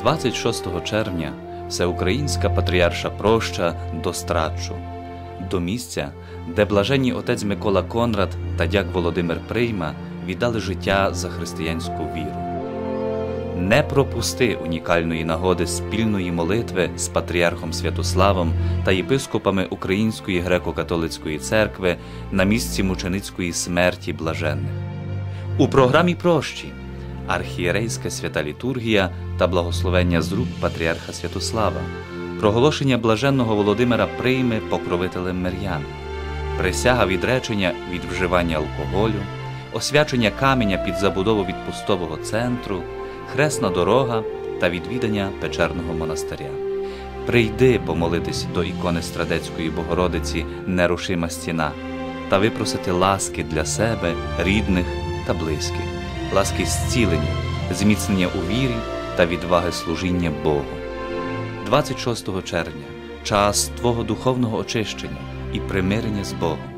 26 червня всеукраїнська патріарша проща до страчу, до місця, де блаженні отець Микола Конрад та дяк Володимир Прийма віддали життя за християнську віру. Не пропусти унікальної нагоди спільної молитви з патріархом Святославом та єпископами Української греко-католицької церкви на місці мученицької смерті блаженних. У програмі прощі архієрейська свята літургія та благословення з рук патріарха Святослава, проголошення блаженного Володимира прийме покровителем мир'ян, присяга відречення від вживання алкоголю, освячення каменя під забудову відпустового центру, хресна дорога та відвідання печерного монастиря. Прийди помолитись до ікони Страдецької Богородиці Нерушима стіна та випросити ласки для себе, рідних та близьких, ласки зцілення, зміцнення у вірі та відваги служіння Богу. 26 червня час Твого духовного очищення і примирення з Богом.